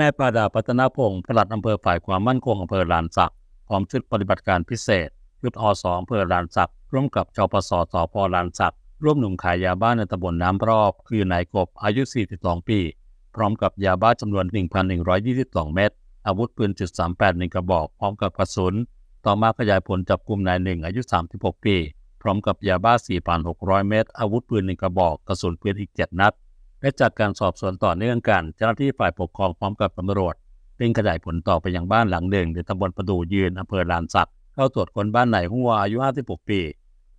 นายปราดาพัฒนาพงศ์ปลัดอำเภอฝ่ายความมั่นคงอำเภอลานสักพร้อมชุดปฏิบัติการพิเศษชุดอสอำเภอลานสักร่วมกับชปสสพลานสักร่วมหนุ่มขายยาบ้าในตำบลน้ำรอบ คือนายกบอายุ 42 ปี พร้อมกับยาบ้าจำนวน 1,122 เม็ดอาวุธปืนจุด38หนึ่งกระบอก พร้อมกับกระสุน ต่อมาขยายผลจับกลุ่มนายหนึ่งอายุ 36 ปี พร้อมกับยาบ้า 4,600 เม็ดอาวุธปืนหนึ่งกระบอก กระสุนปืนอีก 7 นัด และจากการสอบสวนต่อเนื่องกัน เจ้าหน้าที่ฝ่ายปกครองพร้อมกับตำรวจเร่งขยายผลต่อไปอยังบ้านหลังหนึ่งในตำบลประดูยืนอำเภอลานสักเข้าตรวจคนบ้านนายหัวอายุ 56 ปี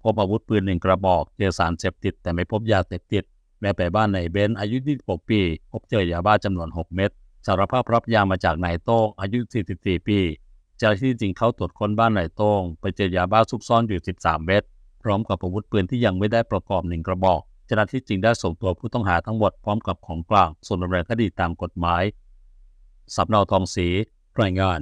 พบอาวุธปืนหนึ่งกระบอก เจอสารเสพติด แต่ไม่พบยาเสพติดแม้ไปบ้านนายเบนอายุ 26 ปีพบเจอยาบ้าจำนวน 6 เม็ดสารภาพรับยามาจากนายโต้งอายุ 44 ปีเจ้าหน้าที่จึงเข้าตรวจคนบ้านนายโต้งไปเจอยาบ้าซุกซ่อนอยู่ 13 เม็ดพร้อมกับอาวุธปืนที่ยังไม่ได้ประกอบหนึ่งกระบอก เจ้าหน้าที่จึงได้ส่งตัวผู้ต้องหาทั้งหมดพร้อมกับของกลางส่วนดำเนินคดีตามกฎหมายสำเนาทองศรีรายงาน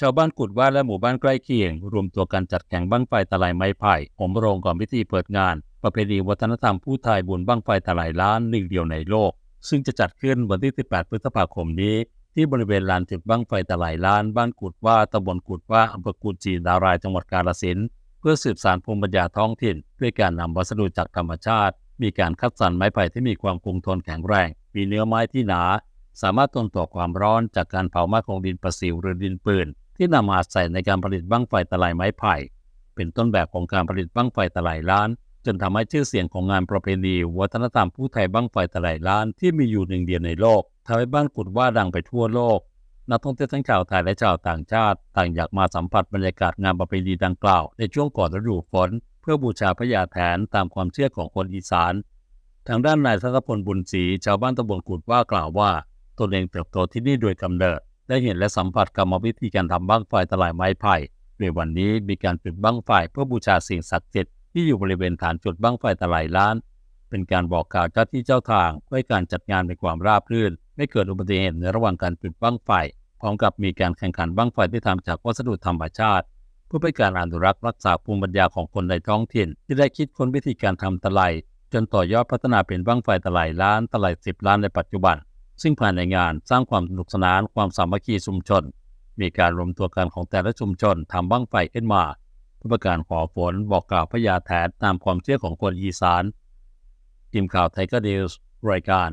ชาวบ้านกุดว่าและหมู่บ้านใกล้เคียง รวมตัวกันจัดแข่งบั้งไฟตะไลไม้ไผ่ผมโรงก่อนพิธีเปิดงาน ประเพณีวัฒนธรรมผู้ไทยบุญบั้งไฟตะไลล้านหนึ่งเดียวในโลก ซึ่งจะจัดขึ้นวันที่ 18 พฤษภาคมนี้ ที่บริเวณลานจุดบั้งไฟตะไลล้าน บ้านกุดว่าตำบลกุดว่าอำเภอกุดจีนดารายจังหวัดกาฬสินธุ์เพื่อสืบสานภูมิปัญญาท้องถิ่น ด้วยการนำวัสดุจากธรรมชาติ มีการคัดสรรไม้ไผ่ที่มีความคงทนแข็งแรง มีเนื้อไม้ที่หนา สามารถทนต่อความร้อนจากการเผาไหม้ของดินประสิวหรือดินปืน ที่นำมาใส่ในการผลิตบั้งไฟตะไลไม้ไผ่ เป็นต้นแบบของการผลิตบั้งไฟตะไลล้าน จนทำให้ชื่อเสียงของงานประเพณีวัฒนธรรมผู้ไทยบั้งไฟตะไลล้านที่มีอยู่หนึ่งเดียวในโลก ทำให้บ้านกุดว่าดังไปทั่วโลก นักท่องเที่ยวทั้งชาวไทยและชาวต่างชาติ ต่างอยากมาสัมผัสบรรยากาศงานประเพณีดังกล่าว ในช่วงก่อนฤดูฝนเพื่อบูชาพระยาแถนตามความเชื่อของคนอีสาน ทางด้านนายทัศพลบุญศรีชาวบ้านตำบลกุดว่ากล่าวว่าตนเองเติบโตที่นี่โดยกำเนิด ได้เห็นและสัมผัสกรรมวิธีการทำบั้งไฟตะไลไม้ไผ่ในวันนี้มีการจุดบั้งไฟเพื่อบูชาสิ่งศักดิ์สิทธิ์ที่อยู่บริเวณฐานจุดบั้งไฟตะไลล้าน เป็นการบอกกล่าวเจ้าที่เจ้าทางเพื่อการจัดงานในความราบรื่นไม่เกิดอุบัติเหตุในระหว่างการจุดบั้งไฟ พร้อมกับมีการแข่งขันบั้งไฟที่ทำจากวัสดุธรรมชาติ เพื่อเป็นการอนุรักษ์รักษาภูมิปัญญาของคนในท้องถิ่น ที่ได้คิดค้นวิธีการทำตะไลจนต่อยอดพัฒนาเป็นบั้งไฟตะไลล้านตะไลสิบล้านในปัจจุบัน ซึ่งภายในงานสร้างความสนุกสนานความสามัคคีชุมชน มีการรวมตัวกันของแต่ละชุมชนทำบั้งไฟขึ้นมาเพื่อประการขอฝนบอกกล่าวพระยาแถนตามความเชื่อของคนอีสานทีมข่าวไทยก็นิวส์รายการ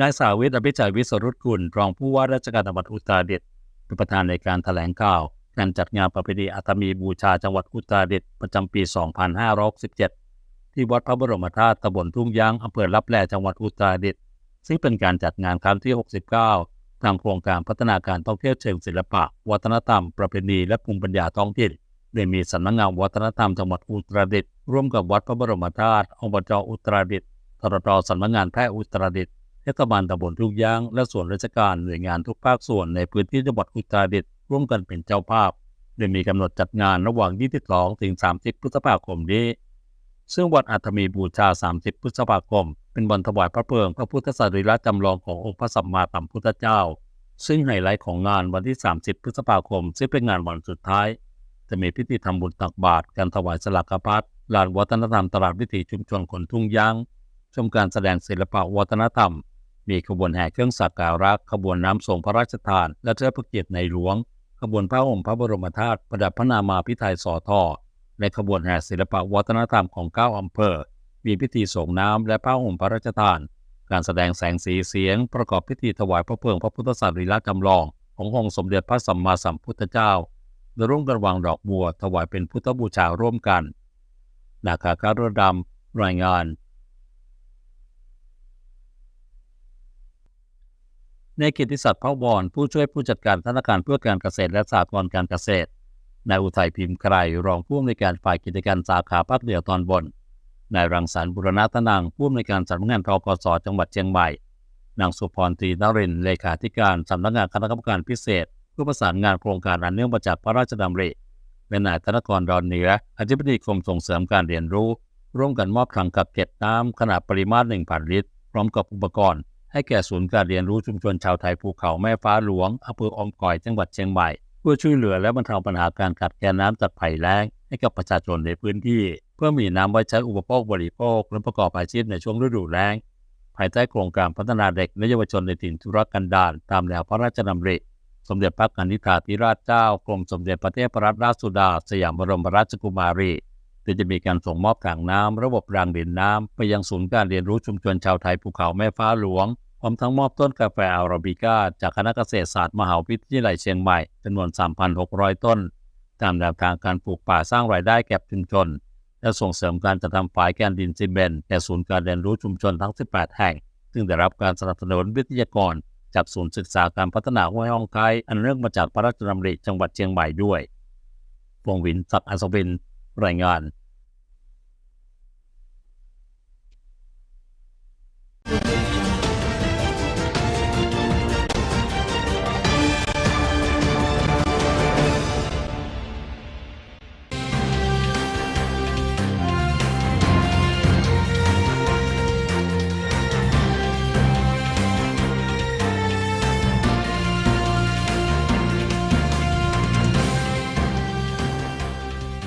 นายสาวิทย์อภิชัยวิศรุตกุลรองผู้ว่าราชการจังหวัดอุตรดิตถ์เป็นประธานในการแถลงข่าวการจัดงานประเพณีอัตมีบูชาจังหวัดอุตรดิตถ์ประจำปี 2567 ที่วัดพระบรมธาตุตำบลทุ่งยางอำเภอลับแลจังหวัดอุตรดิตถ์ซึ่งเป็นการจัดงานครั้งที่ 69 ทางโครงการพัฒนาการท่องเที่ยวเชิงศิลปะ วัฒนธรรม ประเพณีและภูมิปัญญาท้องถิ่นโดยมีสำนักงานวัฒนธรรมจังหวัดอุตรดิตถ์ร่วมกับวัดพระบรมธาตุอบจอุตรดิตถ์ทรตสำนักงานแพทย์อุตรดิตถ์ ทศบาลตำบลทุ่งยาง และส่วนราชการหน่วยงานทุกภาคส่วนในพื้นที่จังหวัดอุตรดิตถ์ร่วมกันเป็นเจ้าภาพโดยมีกำหนดจัดงานระหว่าง 22 ถึง 30 พฤษภาคมนี้ ซึ่งวันอัฐมีบูชา 30 พฤษภาคม เป็นวันถวายพระเพลิงพระพุทธสรีระจำลองขององค์พระสัมมาสัมพุทธเจ้า ซึ่งไฮไลท์ของงานวันที่ 30 พฤษภาคม ซึ่งเป็นงานวันสุดท้าย จะมีพิธีทำบุญตักบาตรการถวายสลักพัดลานวัฒนธรรมตลาดวิถีชุมชนคนทุ่งยาง ชมการแสดงศิลปะวัฒนธรรม มีขบวนแห่เครื่องสักการะขบวนน้ำส่งพระราชทาน และเทิดพระเกียรติในหลวง ขบวนพระห่มพระบรมธาตุประดับพระนามาพิไทยสอทอและขบวนแห่ศิลปวัฒนธรรมของเก้าอำเภอ มีพิธีส่งน้ำและพระห่มพระราชทาน การแสดงแสงสีเสียง ประกอบพิธีถวายพระเพลิงพระพุทธสรีระจำลอง ขององค์สมเด็จพระสัมมาสัมพุทธเจ้าโดยร่วมกันวางดอกบัวถวายเป็นพุทธบูชาร่วมกัน นาคาการดำรายงาน ในกิติศักดิ์พระวรผู้ช่วยผู้จัดการธนาคารเพื่อการเกษตรและสหกรณ์การเกษตรนายอุทัยพิมพ์ไกรรองผู้อำนวยการฝ่ายกิจการสาขาภาคเหนือตอนบนนายรังสรรค์บุรณะตนังผู้อำนวยการสำนักงานทกสจังหวัดเชียงใหม่นางสุพรตรีนรินเลขาธิการสำนักงานคณะกรรมการพิเศษเพื่อประสานงานโครงการอันเนื่องมาจากพระราชดำริและนายธนกรดอนเหนืออธิบดีกรมส่งเสริมการเรียนรู้ ร่วมกันมอบถังกักเก็บน้ำขนาดปริมาตร 1,000 ลิตร พร้อมกับอุปกรณ์ ให้แก่ศูนย์การเรียนรู้ชุมชนชาวไทยภูเขาแม่ฟ้าหลวงอำเภออมก่อยจังหวัดเชียงใหม่เพื่อช่วยเหลือและบรรเทาปัญหาการขาดแคลนน้ำจากภัยแล้งให้กับประชาชนในพื้นที่ เพื่อมีน้ำไว้ใช้อุปโภคบริโภคและประกอบอาชีพในช่วงฤดูแล้ง ภายใต้โครงการพัฒนาเด็กและเยาวชนในถิ่นทุรกันดารตามแนวพระราชดำริ สมเด็จพระกนิษฐาธิราชเจ้ากรมสมเด็จพระเทพรัตนราชสุดา สยามบรมราชกุมารี โดยจะมีการส่งมอบถังน้ำระบบรางเดินน้ำไปยังศูนย์การเรียนรู้ชุมชนชาวไทยภูเขาแม่ฟ้าหลวงพร้อมทั้งมอบต้นกาแฟอาราบิก้า จากคณะเกษตรศาสตร์มหาวิทยาลัยเชียงใหม่จำนวน 3,600 ต้น ตามแนวทางการปลูกป่าสร้างรายได้แก่ชุมชน และส่งเสริมการจัดทำฝายแกนดินซีเมนต์แก่ศูนย์การเรียนรู้ชุมชนทั้ง 18 แห่ง ซึ่งได้รับการสนับสนุนวิทยากร จากศูนย์ศึกษาการพัฒนาห้วยห้องไคอันเนื่องมาจากพระราชดำริจังหวัดเชียงใหม่ด้วยพงวินศักดิ์อัศวิน รายงาน